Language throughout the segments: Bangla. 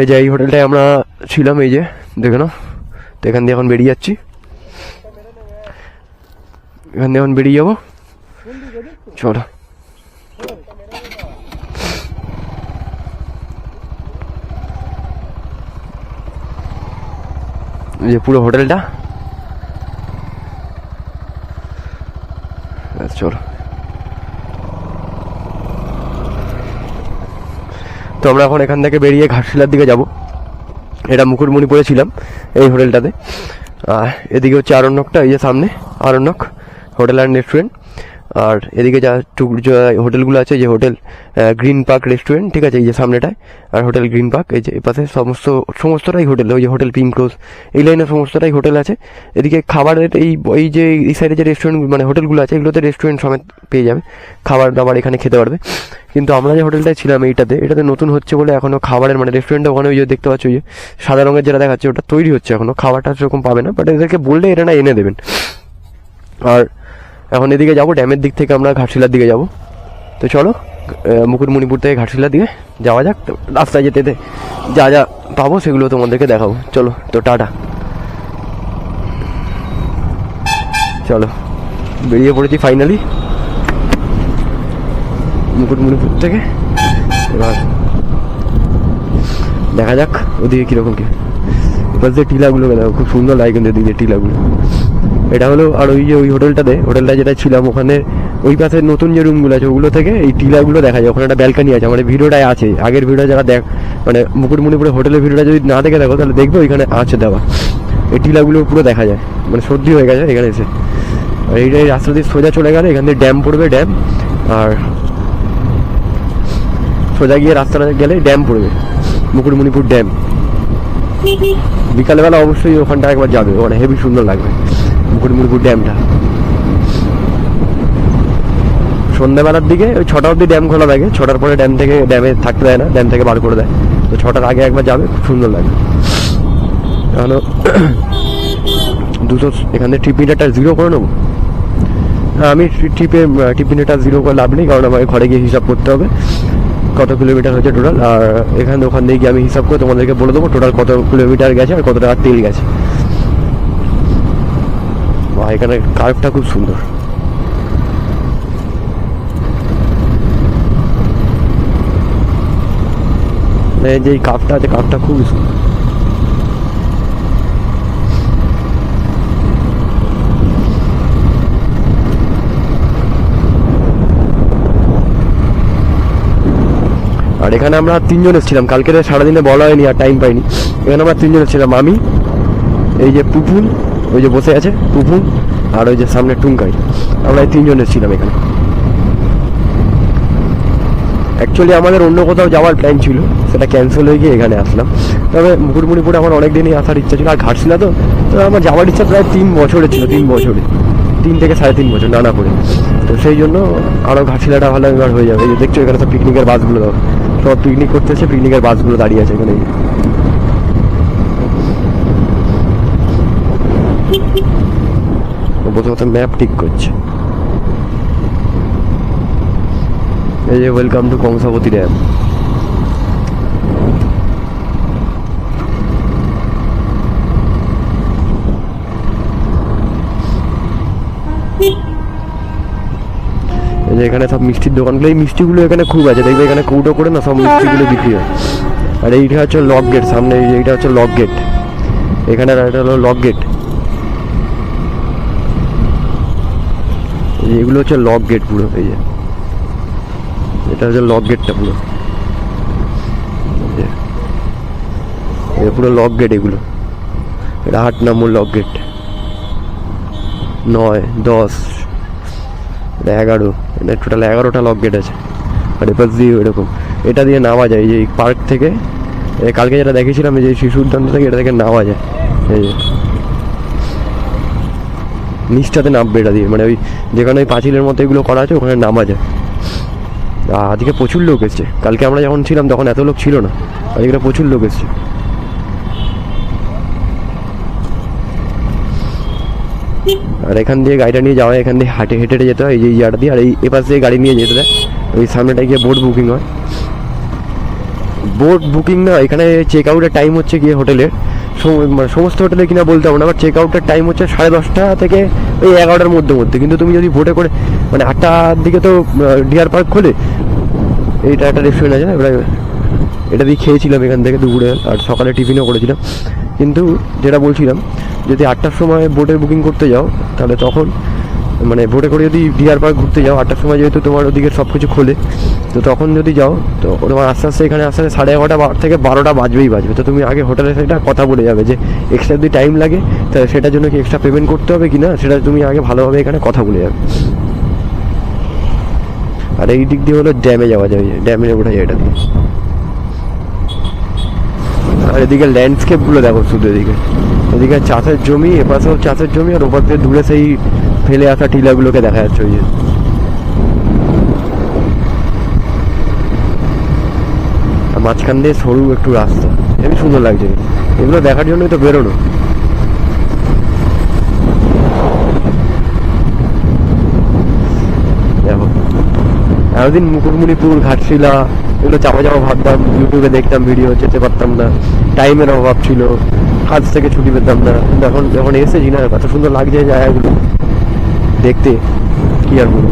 এই যে, এই হোটেলটায় আমরা ছিলাম, এই যে, দেখে নাও। তো এখান দিয়ে এখন বেরিয়ে যাচ্ছি। এখান দিয়ে এখন বেরিয়ে যাব। চলো। যে পুরো হোটেলটা। চলো। তো আমরা এখন এখান থেকে বেরিয়ে ঘাটশিলার দিকে যাব। এটা মুকুটমণিপুরে ছিলাম এই হোটেলটাতে। এদিকে হচ্ছে আরণ্যকটা, এই যে সামনে আরণ্যক, হোটেল অ্যান্ড রেস্টুরেন্ট আর এদিকে যা হোটেলগুলো আছে, যে হোটেল গ্রিন পার্ক রেস্টুরেন্ট, ঠিক আছে, এই যে সামনেটায়, আর হোটেল গ্রিন পার্ক, এই যে পাশে সমস্ত, সমস্তটাই হোটেল, ওই যে হোটেল পিঙ্ক রোজ এই লাইনে সমস্তটাই হোটেল আছে। এদিকে খাবারের এই এই যে, এই সাইডে যে রেস্টুরেন্ট মানে হোটেলগুলো আছে, এগুলোতে রেস্টুরেন্ট সমেত পেয়ে যাবে। খাবার দাবার এখানে খেতে পারবে। কিন্তু আমরা যে হোটেলটায় ছিলাম এইটাতে, এটাতে নতুন হচ্ছে বলে এখনও খাবারের মানে রেস্টুরেন্টে ওখানে ওই যে দেখতে পাচ্ছ, ওই যে সাদা রঙের যেটা দেখাচ্ছে, ওটা তৈরি হচ্ছে এখনও খাবারটা সেরকম পাবে না বাট এদেরকে বললে এরা না এনে দেবেন। আর এখন এদিকে যাব, ড্যামের দিক থেকে আমরা ঘাটশিলার দিকে যাব। তো চলো মুকুটমণিপুর থেকে ঘাটশিলার দিকে যাওয়া যাক। তো রাস্তায় যেতে যেতে যা যা পাবো সেগুলো তোমাদেরকে দেখাবো। চলো, তো টাটা। চলো, বেরিয়ে পড়েছি ফাইনালি মুকুটমণিপুর থেকে। এবার দেখা যাক ওদিকে কীরকম কি। এবার যে টিলাগুলো দেখো খুব সুন্দর লাগে কিন্তু এদিকে টিলাগুলো। এটা হলো আর ওই যে ওই হোটেলটাতে হোটেলটা যেটা ছিলাম ওখানে ওই পাশে নতুন যে রুমগুলো আছে ওগুলো থেকে এই টিলাগুলো দেখা যায়। ওখানে একটা ব্যালকানি আছে আমার ভিডিওটায় আছে। আগের ভিডিও যারা দেখ মানে মুকুটমণিপুরে হোটেলের ভিডিওটা যদি না দেখে দেখো তাহলে দেখবে ওইখানে আছে দেওয়া। এই টিলাগুলো পুরো দেখা যায়। মানে সর্দি হয়ে গেছে এখানে এসে। আর এইটা এই রাস্তা দিয়ে সোজা চলে গেলে এখান দিয়ে ড্যাম পড়বে ড্যাম আর সোজা গিয়ে রাস্তাটা গেলে ড্যাম পড়বে। মুকুটমণিপুর ড্যাম বিকালবেলা অবশ্যই ওখানটা একবার যাবে। ওখানে হেভি সুন্দর লাগবে। ড্যামটা। সন্ধ্যাবেলার দিকে ওই ছটা অবধি ড্যাম খোলা থাকে, ছটার পরে ড্যাম থেকে ড্যামে থাকতে দেয় না, ড্যাম থেকে বার করে দেয়। তো ছটার আগে একবার যাবে, খুব সুন্দর লাগে। কেন দুশো এখান থেকে জিরো করে নেব। হ্যাঁ আমি ট্রিপে ট্রিপ জিরো করে লাভ নেই, কারণ আমাকে ঘরে গিয়ে হিসাব করতে হবে। কত কিলোমিটার হচ্ছে টোটাল আর এখানে ওখান থেকে গিয়ে আমি হিসাব করে তোমাদেরকে বলে দেবো টোটাল কত কিলোমিটার গেছে আর কত টাকা তেল গেছে। বা এখানে কার্ভটা খুব সুন্দর। এই যে কাপটা আছে কাপটা খুবই সুন্দর। আর এখানে আমরা তিনজন এসেছিলাম কালকে সারাদিনে বলা হয়নি আর টাইম পাইনি। এখানে আমরা তিনজন এসেছিলাম, আমি, এই যে পুপুন ওই যে বসে আছে পুপুন আর ওই যে সামনে টুঙ্কাই। আমরা এই তিনজন এসেছিলাম এখানে। অ্যাকচুয়ালি আমাদের অন্য কোথাও যাওয়ার প্ল্যান ছিল, সেটা ক্যান্সেল হয়ে গিয়ে এখানে আসলাম। তবে মুকুটমণিপুরে আমার অনেক দিনই আসার ইচ্ছা ছিল, আর ঘাটশিলা তো তো আমার যাওয়ার ইচ্ছা প্রায় তিন বছরের ছিল, তিন বছরে। তিন থেকে সাড়ে তিন বছর, নানা করে। তো সেই জন্য আরও ঘাটশিলাটা ভালো এবার হয়ে যাবে। দেখছ এখানে সব পিকনিকের বাসগুলো, সব পিকনিক করতে এসে পিকনিকের বাসগুলো দাঁড়িয়ে আছে এখানে। প্রথমত ম্যাপ ঠিক করছে। এই যে ওয়েলকাম টু কংসাবতী ড্যাম যে এখানে সব মিষ্টির দোকানগুলো, এই মিষ্টিগুলো এখানে খুব আছে। দেখবে এখানে কৌটো করে না সব মিষ্টিগুলো বিক্রি হয়। আর এইটা হচ্ছে লক গেট সামনে এইটা হচ্ছে লক গেট এখানে আর এটা হলো লক গেট এই যে এগুলো হচ্ছে লক গেট পুরো, এই যে। এটা হচ্ছে লক গেটটা পুরো। পুরো লক গেট এগুলো। এটা আট নম্বর লক গেট নয়, দশ, এটা এগারো। এটা টোটাল এগারোটা লক গেট আছে। আর এপাশ দিয়ে এরকম। এটা দিয়ে নামা যায়, এই যে পার্ক থেকে। কালকে যেটা দেখেছিলাম যে শিশু উদ্যান থেকে, এটা থেকে নামা যায়। এই যে। নিচটাতে নামবে এটা দিয়ে মানে ওই যেখানে ওই পাঁচিলের মতো এগুলো করা আছে, ওখানে নামা যায় আজকে প্রচুর লোক এসছে। কালকে আমরা যখন ছিলাম তখন এত লোক ছিল না, আজকে প্রচুর লোক এসছে। আর এখান দিয়ে গাড়িটা নিয়ে যাওয়া এখান দিয়ে হাঁটে হেঁটে যেতে হয়, এই যে এই জায়গাটা দিয়ে, আর এই এপাশ দিয়ে গাড়ি নিয়ে যেতে দেয়। ওই সামনেটা গিয়ে বোট বুকিং হয়। বোট বুকিং না, এখানে চেক আউটের টাইম হচ্ছে গিয়ে হোটেলের। মানে সমস্ত হোটেলে কিনা বলতে হবে না আবার চেক আউটের টাইম হচ্ছে সাড়ে দশটা থেকে ওই এগারোটার মধ্যে মধ্যে। কিন্তু তুমি যদি ভোটে করে মানে আটটার দিকে তো ডিয়ার পার্ক খোলে এটা একটা রেস্টুরেন্ট আছে এবার এটা দিয়ে খেয়েছিলাম এখান থেকে দুপুরে, আর সকালে টিফিনও করেছিলাম। কিন্তু যেটা বলছিলাম, যদি আটটার সময় বোটে বুকিং করতে যাও, তাহলে তখন মানে ভোটে করে যদি ডিয়ার পার্ক ঘুরতে যাও, আটটার সময় যেহেতু তোমার ওদিকে সব কিছু খোলে, তো তখন যদি যাও, তো তোমার আস্তে আস্তে এখানে আস্তে আস্তে সাড়ে এগারোটা থেকে বারোটা বাজবেই বাজবে। তো তুমি আগে হোটেলে সেটা কথা বলে যাবে যে এক্সট্রা যদি টাইম লাগে, তাহলে সেটার জন্য কি এক্সট্রা পেমেন্ট করতে হবে কি না সেটা তুমি আগে ভালোভাবে এখানে কথা বলে যাবে। আর এই দিক দিয়ে হলো ড্যামে যাওয়া যায় ড্যামে ওঠা যায় এটা দিয়ে। আর এদিকে ল্যান্ডস্কেপগুলো দেখো শুধু এদিকে। এদিকে চাষের জমি, এপাশেও চাষের জমি আর ওপার থেকে দূরে সেই ফেলে আসা টিলাগুলোকে দেখা যাচ্ছে ওই যে। মাঝখান দিয়ে সরু একটু রাস্তা। এমনি সুন্দর লাগছে। এগুলো দেখার জন্যই তো বেরোনো। দেখো। এতদিন মুকুটমণিপুর, ঘাটশিলা এগুলো চাপা চাপা ভাবতাম, ইউটিউবে দেখতাম ভিডিও যেতে পারতাম না। টাইমের অভাব ছিল, কাজ থেকে ছুটি পেতাম না। কিন্তু এখন যখন এসেছি না, এত সুন্দর লাগছে জায়গাগুলো, দেখতে, কি আর বলব?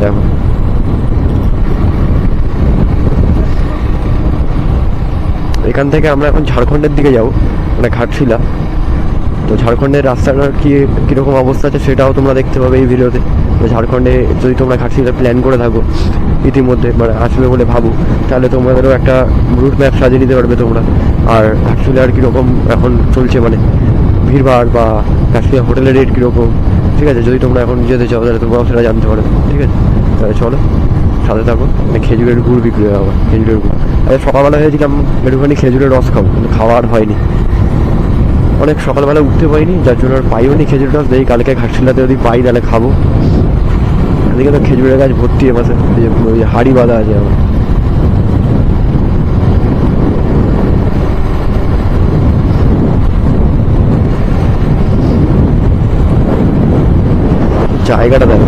দেখো। এখান থেকে আমরা এখন ঝাড়খণ্ডের দিকে যাব মানে ঘাটশিলা। তো ঝাড়খণ্ডের রাস্তাটার কি, কীরকম অবস্থা আছে সেটাও তোমরা দেখতে পাবে এই ভিডিওতে ঝাড়খণ্ডে যদি তোমরা ঘাটশিলার প্ল্যান করে থাকো ইতিমধ্যে মানে আসবে বলে ভাবো, তাহলে তোমাদেরও একটা রুট ম্যাপ সাজিয়ে নিতে পারবে তোমরা। আর ঘাটশিলার কীরকম এখন চলছে মানে ভিড়ভাড় বা ঘাটশিলা হোটেলের রেট কীরকম, ঠিক আছে? যদি তোমরা এখন যেতে চাও, তাহলে তোমরাও সেটা জানতে পারো, ঠিক আছে? তাহলে চলো, সাথে থাকো। মানে খেজুরের গুড় বিক্রি হয় আবার, খেজুরের গুড়। আরে সকালবেলা হয়েছিলাম একটুখানি খেজুরের রস খাব, কিন্তু খাওয়া আর হয়নি। অনেক সকালবেলা উঠতে পারিনি, যার জন্য আর পাইও নি খেজুর রস, দেখি কালকে ঘাটশিলাতে যদি পাই তাহলে খাব। এদিকে তো খেজুরের গাছ ভর্তি এপাশে ওই হাড়ি বাঁধা আছে আমার জায়গাটা দেখো।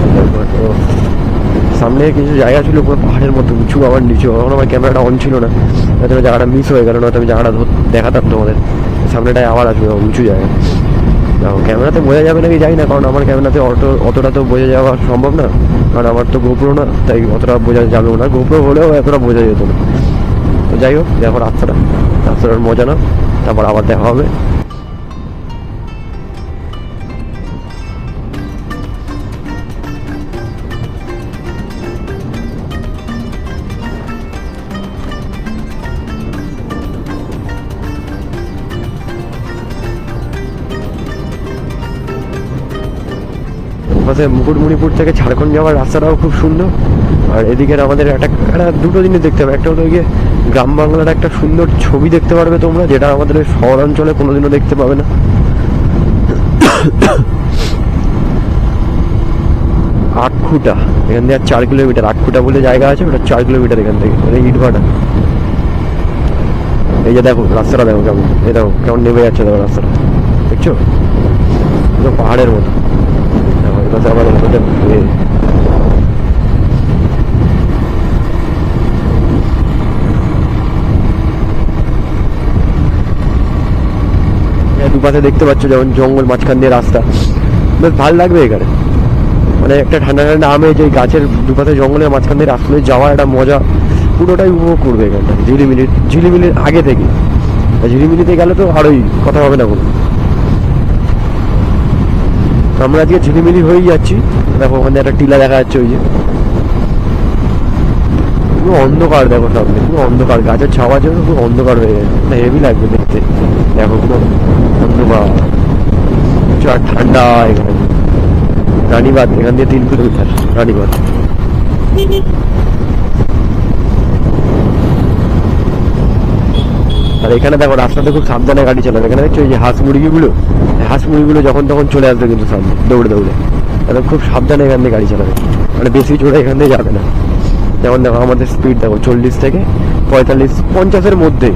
সামনে কিছু জায়গা ছিল পুরো পাহাড়ের মতো, উঁচু আবার নিচু। এখন আমার ক্যামেরাটা অন ছিল না। জন্য জায়গাটা মিস হয়ে গেল না আমি জায়গাটা দেখাতাম তোমাদের। সামনেটায় আবার আসবে, উঁচু জায়গা ক্যামেরাতে বোঝা যাবে নাকি, জানি না, কারণ আমার ক্যামেরাতে অটো অতটা তো বোঝা যাওয়া সম্ভব না। কারণ আমার তো গোপ্রো না, তাই অতটা বোঝা যাবেও না। গোপ্রো হলেও এতটা বোঝা যেত না। তো যাই হোক দেখো রাস্তাটা রাস্তাটার মজা না, তারপর আবার দেখা হবে। পাশে মুকুটমণিপুর থেকে ঝাড়খণ্ড যাওয়ার রাস্তাটাও খুব সুন্দর। আর এদিকের আমাদের একটা একটা দুটো জিনিস দেখতে হবে। একটা হলো গিয়ে গ্রাম বাংলার একটা সুন্দর ছবি দেখতে পারবে তোমরা, যেটা আমাদের ওই শহরাঞ্চলে কোনোদিনও দেখতে পাবে না। আটখুটা এখান থেকে চার কিলোমিটার আটখুটা বলে জায়গা আছে, ওটা চার কিলোমিটার এখান থেকে মানে ইটভাটা। এই যে দেখো, রাস্তাটা দেখো কেমন, এই দেখো, কেমন নেমে যাচ্ছে দেখো রাস্তাটা। দেখছ? পাহাড়ের মতো। এপাশে আবার এ, এই দুপাশে দেখতে পাচ্ছ যেমন জঙ্গল মাঝখান দিয়ে রাস্তা। বেশ ভালো লাগবে এখানে। মানে একটা ঠান্ডা ঠান্ডা আমেজ এই গাছের দুপাশে জঙ্গলের মাঝখান দিয়ে রাস্তা দিয়ে যাওয়ার একটা মজা পুরোটাই উপভোগ করবে এখানটা ঝিলিমিলির ঝিলিমিলির আগে থেকে। ঝিলিমিলিতে গেলে তো আরোই কথা হবে না কোনো। আমরা আজকে ঝিলিমিলি হয়েই যাচ্ছি। দেখো, ওখানে একটা টিলা দেখা যাচ্ছে ওই যে। পুরো অন্ধকার দেখো সামনে পুরো অন্ধকার। গাছের ছাওয়ার জন্য পুরো অন্ধকার হয়ে গেছে। হেভি লাগবে দেখতে। দেখো, পুরো অন্ধকার। ঠান্ডা এখানে। রানীবাদ এখান দিয়ে তিন কিলোমিটার। রানীবাদ আর এখানে দেখো, রাস্তাতে খুব সাবধানে গাড়ি চালাবে এখানে দেখছ এই যে হাঁস মুরগিগুলো? হাঁস মুরগিগুলো যখন তখন চলে আসবে কিন্তু সামনে দৌড়ে দৌড়ে। একদম খুব সাবধানে এখান দিয়ে গাড়ি চালাবে। মানে বেশি জোরে এখান দিয়ে যাবে না। যেমন দেখো আমাদের স্পিড দেখো, চল্লিশ থেকে পঁয়তাল্লিশ, পঞ্চাশের মধ্যে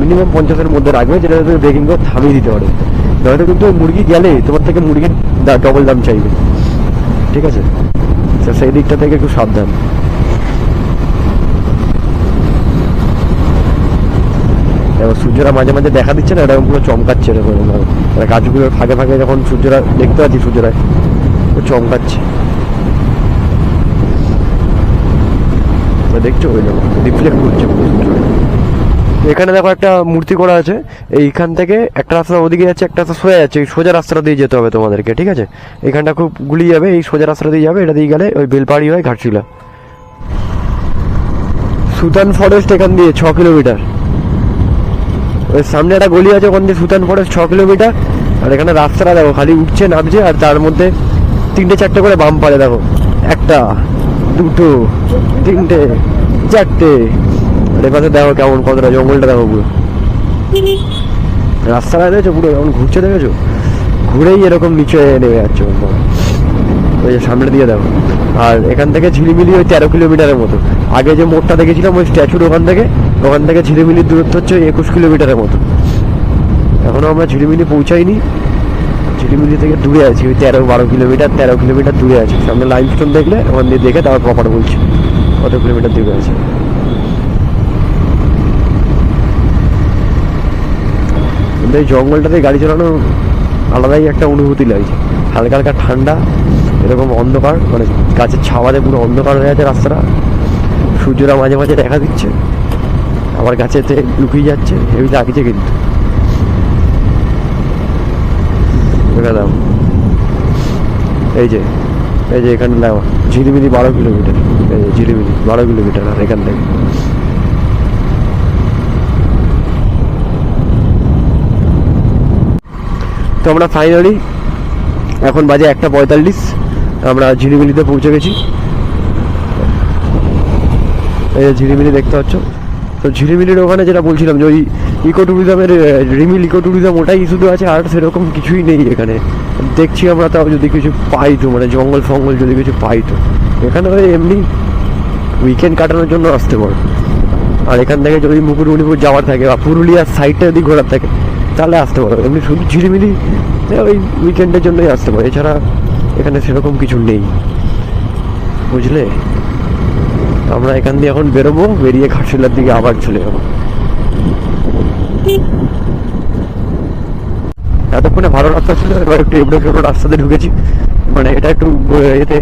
মিনিমাম পঞ্চাশের মধ্যে রাখবে, যেটা তুমি ব্রেকিং করে থামিয়ে দিতে পারবে নয়তো কিন্তু মুরগি গেলে তোমার থেকে মুরগির ডবল দাম চাইবে। ঠিক আছে? সেই দিকটা থেকে একটু সাবধান। সূর্যরা মাঝে মাঝে দেখা দিচ্ছে না, এরকম পুরো চমকাচ্ছে এরকম। মানে গাছগুলোর ফাঁকে ফাঁকে যখন সূর্যরা, দেখতে পাচ্ছি সূর্যরা, ও চমকাচ্ছে। দেখছ ওই জন্য রিফ্লেক্ট করছে এখানে দেখো একটা মূর্তি করা আছে, এইখান থেকে একটা রাস্তা ওদিকে যাচ্ছে, একটা রাস্তা সোজা যাচ্ছে, এই সোজা রাস্তাটা দিয়ে যেতে হবে তোমাদেরকে, ঠিক আছে? এখানটা খুব গুলি যাবে, এই সোজা রাস্তাটা দিয়ে যাবে, এটা দিয়ে গেলে ওই বেলপাড়ি হয় ঘাটশিলা। সুতান ফরেস্ট এখান দিয়ে ছ কিলোমিটার ওই সামনে একটা গলি আছে, ওখান দিয়ে সুতান ফরেস্ট ছ কিলোমিটার। আর এখানে রাস্তাটা দেখো, খালি উঠছে, নামছে, আর তার মধ্যে তিনটে চারটে করে বাম পারে দেখো। একটা, দুটো, তিনটে, চারটে। আর এপাশে দেখো কেমন কতটা জঙ্গলটা দেখো পুরো। রাস্তাটা দেখেছ পুরো? কেমন ঘুরছে দেখেছ? ঘুরেই এরকম নিচে নেমে যাচ্ছে। ওই যে সামনে দিয়ে দেখো। আর এখান থেকে ঝিলিমিলি ওই তেরো কিলোমিটারের মতো। আগে যে মোড়টা দেখেছিলাম, ওই স্ট্যাচুর ওখান থেকে ওখান থেকে ঝিলিমিলির দূরত্ব হচ্ছে একুশ কিলোমিটারের মতো। এখনও আমরা ঝিলিমিলি পৌঁছাইনি। ঝিলিমিলি থেকে দূরে আছি, ওই তেরো বারো কিলোমিটার, তেরো কিলোমিটার দূরে আছি। সামনে লাইমস্টোন দেখলে, ওখান দিয়ে দেখে তারপর প্রপার বলছি কত কিলোমিটার দূরে আছে। কিন্তু এই জঙ্গলটাতে গাড়ি চালানো আলাদাই একটা অনুভূতি লাগছে। হালকা হালকা ঠান্ডা, এরকম অন্ধকার মানে গাছের ছাওয়াতে পুরো অন্ধকার হয়ে আছে রাস্তাটা। সূর্যরা মাঝে মাঝে দেখা দিচ্ছে। আবার গাছেতে লুকিয়ে যাচ্ছে হেবি লাগছে কিন্তু। এই যে এই যে এখানে লাগা ঝিলিমিলি বারো কিলোমিটার। এই যে ঝিলিমিলি বারো কিলোমিটার আর এখান থেকে। তো আমরা ফাইনালি এখন বাজে একটা পঁয়তাল্লিশ, আমরা ঝিলিমিলিতে পৌঁছে গেছি। এই যে ঝিলিমিলি দেখতে পাচ্ছ। তো ঝিলিমিলির ওখানে যেটা বলছিলাম যে ওই ইকো ট্যুরিজমের রিমিল ইকো ট্যুরিজম ওটাই শুধু আছে, আর সেরকম কিছুই নেই এখানে। দেখছি আমরা তাও যদি কিছু পাই তো মানে জঙ্গল ফঙ্গল যদি কিছু পাই তো। এখানে ওই এমনি উইকেন্ড কাটানোর জন্য আসতে পারো। আর এখান থেকে যদি মুকুটমণিপুর যাওয়ার থাকে, বা পুরুলিয়ার সাইডটা যদি ঘোরার থাকে, তাহলে আসতে পারো। এমনি শুধু ঝিলিমিলি ওই উইকেন্ডের জন্যই আসতে পারো। এছাড়া এখানে সেরকম কিছু নেই। বুঝলে? আমরা এখান দিয়ে এখন বেরোবো, বেরিয়ে ঘাটশিলার দিকে আবার চলে যাব। এতক্ষণে ভালো রাস্তা ছিল, এবার একটু এবড়ো খেবড়ো রাস্তাতে ঢুকেছি। মানে এটা একটু, এতে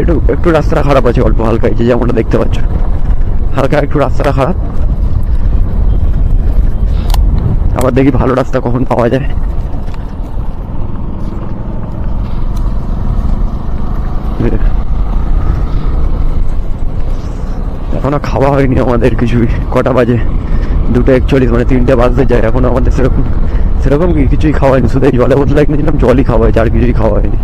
একটু একটু রাস্তাটা খারাপ আছে অল্প হালকা যে যেমনটা দেখতে পাচ্ছ। হালকা একটু রাস্তাটা খারাপ। আবার দেখি ভালো রাস্তা কখন পাওয়া যায়। এখনও খাওয়া হয়নি আমাদের কিছুই কটা বাজে? দুটো একচল্লিশ মানে তিনটে বাজতে যায় এখন আমাদের সেরকম। সেরকম কিছুই খাওয়া হয়নি। শুধু এই জলে বোতলে কিনেছিলাম জলই খাওয়া হয়েছে আর কিছুই খাওয়া হয়নি।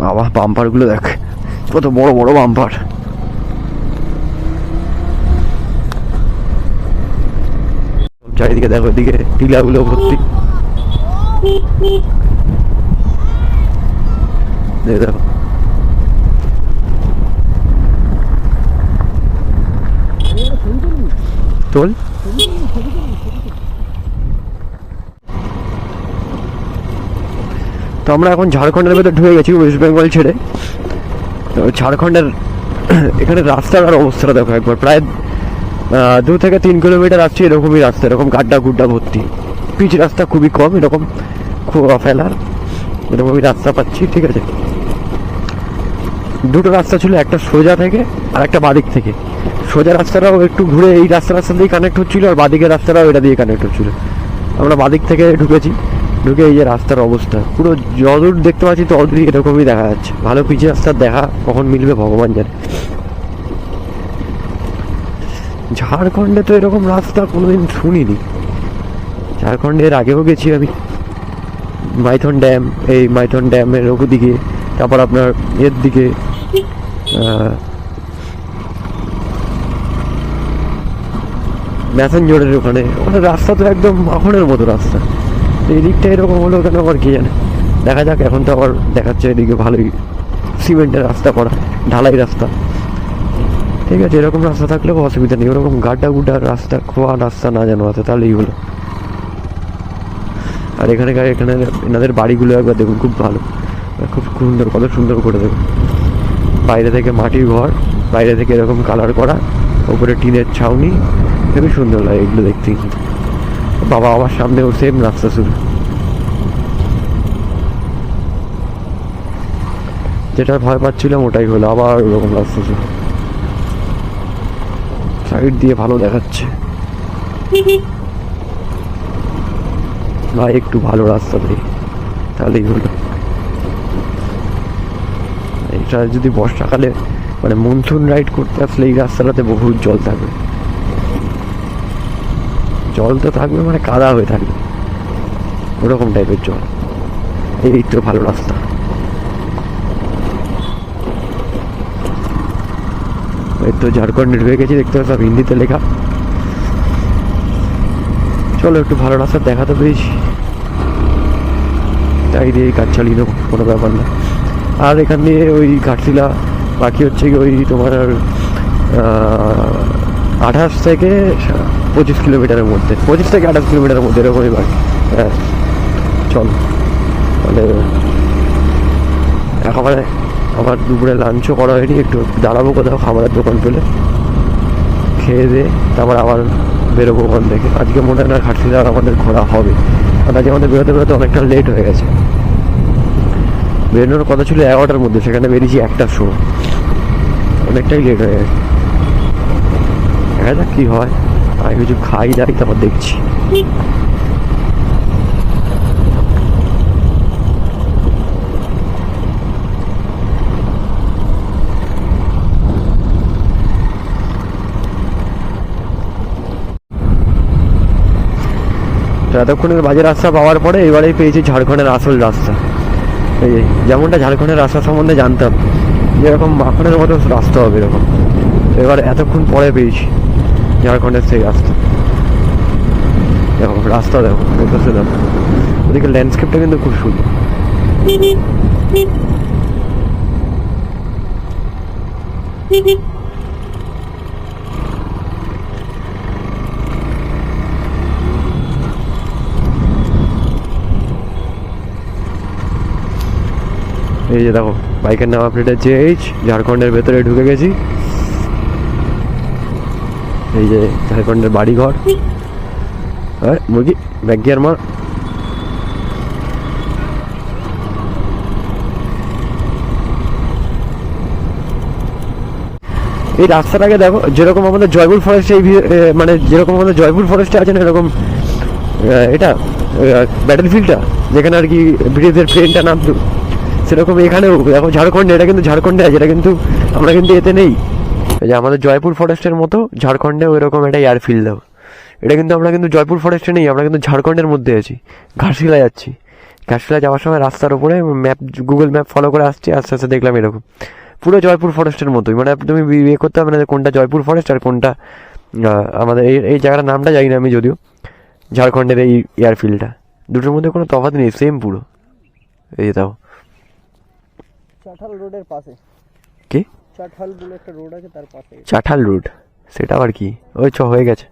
বাবা বাম্পারগুলো দেখ। কত বড় বড় বাম্পার। চারিদিকে দেখো, এদিকে টিলাগুলো ভর্তি। দেখো। তো আমরা এখন ঝাড়খণ্ডের ভেতর ঢুকে গেছি ওয়েস্ট বেঙ্গল ছেড়ে। ঝাড়খণ্ডের এখানে রাস্তার আর অবস্থাটা দেখো একবার। প্রায় দু থেকে তিন কিলোমিটার আসছে এরকমই রাস্তা, এরকম গাড্ডা গুড্ডা ভর্তি। পিচ রাস্তা খুবই কম, এরকম ফেলার এরকমই রাস্তা পাচ্ছি, ঠিক আছে? দুটো রাস্তা ছিল, একটা সোজা থেকে আর একটা বাদিক থেকে। সোজা রাস্তাটাও একটু ঘুরে এই রাস্তা রাস্তা দিয়ে কানেক্ট হচ্ছিল আর বাদিকের রাস্তাটাও এটা দিয়ে কানেক্ট হচ্ছিল। আমরা বাদিক থেকে ঢুকেছি। ঢুকে এই যে রাস্তার অবস্থা। পুরো যদূর দেখতে পাচ্ছি তো অদূরই এরকমই দেখা যাচ্ছে। ভালো পিচি রাস্তার দেখা কখন মিলবে ভগবান জানে। ঝাড়খণ্ডে তো এরকম রাস্তা কোনোদিন শুনিনি। ঝাড়খণ্ডে এর আগেও গেছি আমি। মাইথন ড্যাম, এই মাইথন ড্যামের ওপর দিকে। তারপর আপনার এর দিকে ম্যাসেঞ্জরের ওখানে। ওখানে রাস্তা তো একদম মাখনের মতো রাস্তা। এই দিকটা এরকম হলো কেন আবার কে জানে? দেখা যাক, এখন তো আবার দেখাচ্ছে এদিকে ভালোই সিমেন্টের রাস্তা করা, ঢালাই রাস্তা। ঠিক আছে, এরকম রাস্তা থাকলেও অসুবিধা নেই, ওরকম গাড্ডা গুড্ডা রাস্তা, খোয়া রাস্তা না যেন আছে, তাহলেই হলো। আর এখানে এখানে এনাদের বাড়িগুলো একবার দেখুন, খুব ভালো। খুব সুন্দর, কত সুন্দর করে দেখুন। বাইরে থেকে মাটির ঘর, বাইরে থেকে এরকম কালার করা, ওপরে টিনের ছাউনি, খুবই সুন্দর লাগে এগুলো দেখতে। বাবা আমার সামনেও সেম রাস্তা শুরু। যেটা ভয় পাচ্ছিলাম ওটাই হলো, আবার ওরকম রাস্তা শুরু। সাইড দিয়ে ভালো দেখাচ্ছে। ভাই, একটু ভালো রাস্তা নেই তাহলেই হলো। এটা যদি বর্ষাকালে মানে মনসুন রাইড করতে আসলে এই রাস্তাটাতে বহুত জল থাকবে জল তো থাকবে মানে কাদা হয়ে থাকবে। ওরকম টাইপের জল। এই তো ভালো রাস্তা। এই তো ঝাড়খণ্ডে ঢুকে গেছি, দেখতে পাচ্ছি সব হিন্দিতে লেখা। চলো একটু ভালো রাস্তা দেখাতে পেরেছি তাই দিয়ে কাজ চালিয়ে দেবো কোনো ব্যাপার না। আর এখান দিয়ে ওই ঘাটশিলা, বাকি হচ্ছে কি ওই তোমার আঠাশ থেকে পঁচিশ কিলোমিটারের মধ্যে পঁচিশ থেকে আঠাশ কিলোমিটারের মধ্যে এরকমই হ্যাঁ চল। তাহলে একেবারে আমার দুপুরে লাঞ্চও করা হয়নি, একটু দাঁড়াবো কোথাও খাবারের দোকান পেলে। খেয়ে দিয়ে তারপর আবার বেরোবো ওখান থেকে। আজকে মনে হয় না ঘাটশিলা আর আমাদের ঘোরা হবে। কারণ আজকে আমাদের বেরোতে বেরোতে অনেকটা লেট হয়ে গেছে। বেরোনোর কথা ছিল এগারোটার মধ্যে, সেখানে বেরিয়েছি একটার সময়। অনেকটাই লেট হয়ে গেছে। দেখা যাক কী হয়। আমি কিছু খাই দাই তারপর দেখছি। তো বাজে রাস্তা পাওয়ার পরে এবারেই পেয়েছি ঝাড়খণ্ডের আসল রাস্তা। এই যেমনটা ঝাড়খণ্ডের রাস্তা সম্বন্ধে জানতাম, যেরকম মাখনের মতো রাস্তা হবে এরকম। এবার এতক্ষণ পরে পেয়েছি। ঝাড়খণ্ডের সেই রাস্তা। দেখো রাস্তা দেখো দেখতে দেখো। ওদিকে ল্যান্ডস্কেপটা কিন্তু খুব সুন্দর। এই যে দেখো বাইকের নাম প্লেট হচ্ছে এইচ ঝাড়খণ্ডের ভেতরে ঢুকে গেছি। এই যে ঝাড়খণ্ডের বাড়ি ঘর হ্যাঁ মুরগি ব্যাগ গিয়ার মার এই রাস্তাটাকে দেখো, যেরকম আমাদের জয়পুর ফরেস্টে এই মানে যেরকম আমাদের জয়পুর ফরেস্টে আছে না এরকম এটা ব্যাটেল ফিল্ডটা যেখানে আর কি ব্রিটিশদের ট্রেনটা নামতো, সেরকম এখানেও, দেখো ঝাড়খণ্ডে, এটা কিন্তু ঝাড়খণ্ডে আছে, এটা কিন্তু, আমরা কিন্তু এতে নেই। যে আমাদের জয়পুর ফরেস্টের মতো ঝাড়খণ্ডেও এরকম একটা এয়ারফিল্ড দাও। এটা কিন্তু আমরা কিন্তু জয়পুর ফরেস্টে নেই আমরা কিন্তু ঝাড়খণ্ডের মধ্যে আছি। ঘাটশিলা যাচ্ছি। ঘাটশিলা যাওয়ার সময় রাস্তার উপরে ম্যাপ গুগল ম্যাপ ফলো করে আসছি আস্তে আস্তে দেখলাম এরকম। পুরো জয়পুর ফরেস্টের মতোই। মানে তুমি বিয়ে করতে হবে না যে কোনটা জয়পুর ফরেস্ট আর কোনটা আমাদের এই এই জায়গাটার নামটা জানি না আমি যদিও। ঝাড়খণ্ডের এই এয়ারফিল্ডটা দুটোর মধ্যে কোনো তফাৎ নেই সেম পুরো। এই যে দাও। চাঠাল রোডের পাশে। কি? চাঠাল বলে একটা রোড আছে তার পাশে। চাঠাল রোড? সেটা আবার কি? ওই চ, হয়ে গেছে।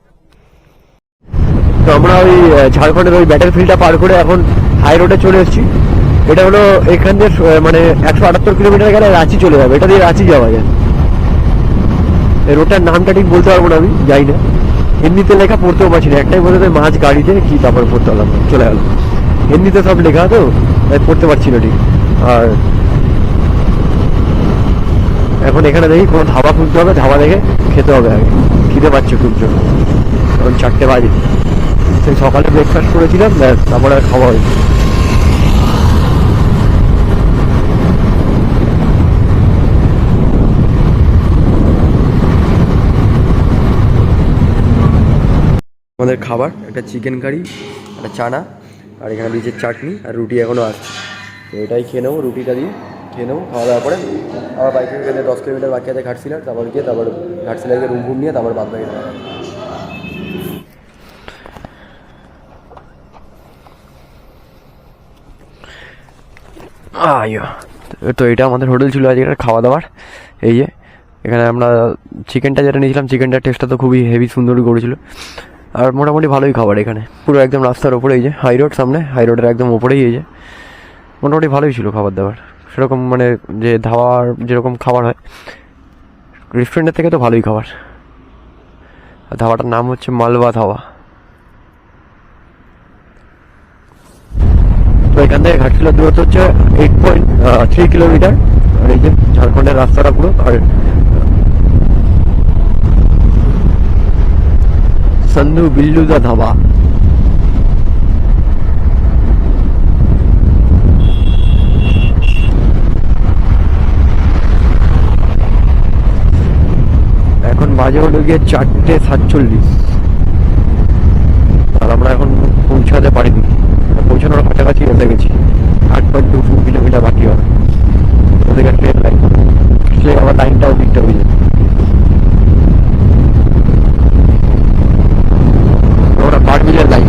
তো আমরা ওই ঝাড়খণ্ডের ওই ব্যাটার ফিল্ডটা পার করে এখন হাই রোডে চলে এসেছি। এটা হলো এখান দিয়ে মানে একশো আটাত্তর কিলোমিটার গেলে রাঁচি চলে যাবে। এটা দিয়ে রাঁচি যাওয়া যায়। এই রোডটার নামটা ঠিক বলতে পারব না আমি, যাই না। হিন্দিতে লেখা পড়তেও পারছি না। একটাই বলে দেয় মাঝ গাড়িতে কি তারপর পড়তে পারলাম চলে গেল। হিন্দিতে সব লেখা তো পড়তে পারছি না ঠিক। আর এখন এখানে দেখি কোনো ধাবা খুঁজতে হবে, ধাবা দেখে খেতে হবে আগে। খিদে পাচ্ছে খুব জোর। এখন চারটে বাজে। সেই সকালে ব্রেকফাস্ট করেছিলাম, ব্যাস, তারপরে আর খাওয়া হয়েছে আমাদের খাবার, একটা চিকেন কারি একটা চানা, আর এখানে দিয়েছে চাটনি আর রুটি এখনও আসছে। তো এটাই খেয়ে নেব, রুটিটা দিয়ে। খেয়ে নেব, খাওয়া দাওয়া করে আবার বাইকে গেলে দশ কিলোমিটার বাকি আছে ঘাটশিলার তারপর গিয়ে তারপর ঘাটশিলা গিয়ে রুম ফুম নিয়ে তারপর বাদ আইয়ো তো এটা আমাদের হোটেল ছিল আজকে খাওয়া দাওয়ার এই যে, এখানে আমরা চিকেনটা যেটা নিয়েছিলাম, চিকেনটার টেস্টটা তো খুবই হেভি সুন্দর করেছিল। আর মোটামুটি ভালোই খাবার এখানে, পুরো একদম রাস্তার ওপরে এই যে হাই রোড সামনে হাই রোডের একদম ওপরেই এই যে, মোটামুটি ভালোই ছিল খাবার দাবার সেরকম মানে যে ধাবার যেরকম খাবার হয় রেস্টুরেন্টের থেকে তো ভালোই খাবার। ধাবাটার নাম হচ্ছে মালবা ধাবা তো এখান থেকে ঘাটশিলার দূরত্ব হচ্ছে এইট পয়েন্ট থ্রি কিলোমিটার আর এই যে ঝাড়খণ্ডের রাস্তাটা পুরো, আর সন্ধু বিল্লুদা ধাবা এখন বাজে হলো গিয়ে চারটে সাতচল্লিশ। আর আমরা এখন পৌঁছাতে পারিনি। পৌঁছানোর কাছাকাছি এসে গেছি। আট পয়েন্ট টু কিলোমিটার বাকি হবে। ওদিকে ট্রেন লাইন। সে আবার লাইনটাও দিকটা হয়ে যায় ওটা মিলের লাইন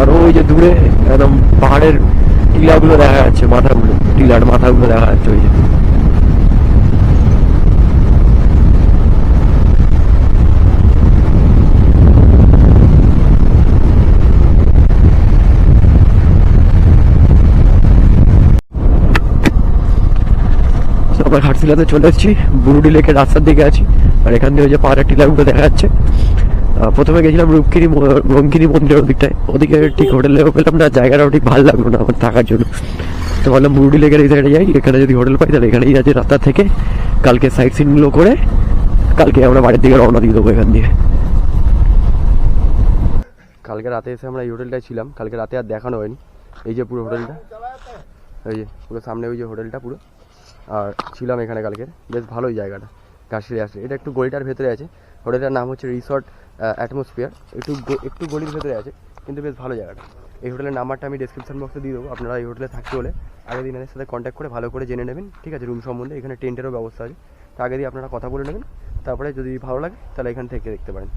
আর ওই যে দূরে একদম পাহাড়ের টিলাগুলো দেখা যাচ্ছে মাথাগুলো টিলার মাথাগুলো দেখা যাচ্ছে ওই যে। So, আমরা ঘাটশিলাতে চলে এসেছি বুরুডি লেকের রাস্তার দিকে আছি আর এখান দিয়ে ওই যে পাহাড়ের টিলাগুলো দেখা যাচ্ছে। আহ, প্রথমে গেছিলাম ম- রঙ্গিনী মন্দিরের ওদিকটায়। ওদিকে ঠিক হোটেলেও পেলাম না, জায়গাটাও ঠিক ভালো লাগল না আমার থাকার জন্য। তো ভাবলাম বুরুডি লেকের এই সাইডে যাই, এখানে যদি হোটেল পাই তাহলে এখানেই আছে রাস্তা থেকে। কালকে সাইট সিনগুলো করে, কালকে আমরা বাড়ির দিকে রওনা দিয়ে দেবো এখান দিয়ে। কালকে রাতে এসে আমরা এই হোটেলটায় ছিলাম। কালকে রাতে আর দেখানো হয়নি। এই যে পুরো হোটেলটা, এই যে পুরো সামনে ওই যে হোটেলটা পুরো। আর ছিলাম এখানে কালকে। বেশ ভালোই জায়গাটা, কাশিরে আসলে। এটা একটু গলিটার ভেতরে আছে। হোটেলটার নাম হচ্ছে রিসর্ট অ্যাটমসফিয়ার একটু একটু গলির ভেতরে আছে, কিন্তু বেশ ভালো জায়গাটা। এই হোটেলের নাম্বারটা আমি ডিসক্রিপশন বক্সে দিয়ে দেবো, আপনারা এই হোটেলে থাকতে হলে আগে দিন এদের সাথে কন্ট্যাক্ট করে ভালো করে জেনে নেবেন, ঠিক আছে? রুম সম্বন্ধে এখানে টেন্টেরও ব্যবস্থা আছে। তো আগে দিয়ে আপনারা কথা বলে নেবেন, তারপরে যদি ভালো লাগে, তাহলে এখান থেকে দেখতে পারেন।